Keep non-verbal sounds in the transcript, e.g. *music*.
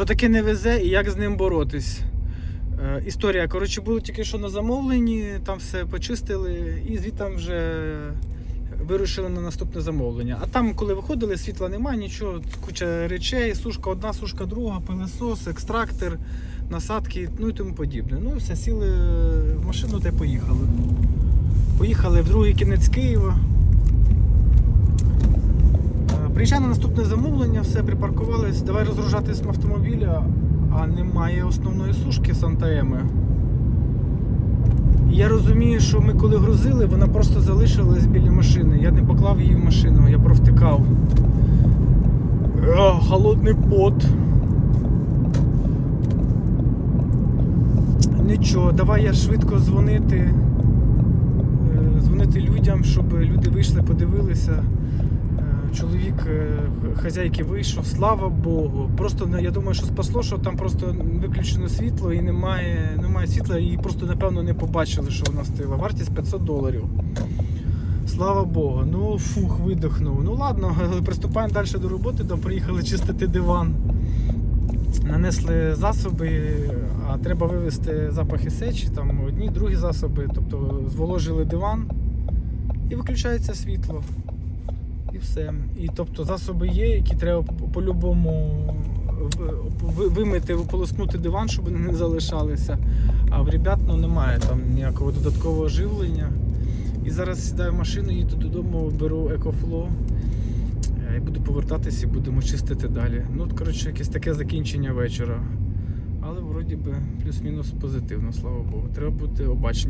що таке не везе і як з ним боротись. Е, Історія, коротше, було тільки що на замовленні, там все почистили, і звідти вже вирушили на наступне замовлення. А там, коли виходили, світла немає, нічого, куча речей, сушка одна, сушка друга, пилесос, екстрактор, насадки, ну і тому подібне. Ну все, сіли в машину та й поїхали. Поїхали в другий кінець Києва. Е, на наступне замовлення, все припаркувались, давай розгружатись з автомобіля, а немає основної сушки Сантаеми. Я розумію, що ми коли грузили, вона просто залишилась біля машини. Я не поклав її в машину, я провтикав. Холодний пот. Нічого, давай я швидко дзвонити. е, Дзвонити людям, щоб люди вийшли, подивилися. Чоловік е, хазяйки вийшов, слава Богу. Просто ну, я думаю, що спасло, що там просто виключено світло і немає, немає світла, і просто напевно не побачили, що вона стояла. Вартість 500 доларів. Слава Богу. Ну фух, видихнув. Ну ладно, *laughs* приступаємо далі до роботи, там приїхали чистити диван. Нанесли засоби, а треба вивести запахи сечі, там одні, другі засоби, тобто зволожили диван і виключається світло. І все. І тобто засоби є, які треба по- по-любому вимити, ополоснути диван, щоб вони не залишалися. А в ребят ну, немає там ніякого додаткового живлення. І зараз сідаю в машину, їду додому, беру екофло. І буду повертатись і будемо чистити далі. Ну, от, коротше, якесь таке закінчення вечора. Але вроді би плюс-мінус позитивно, слава Богу. Треба бути обачні.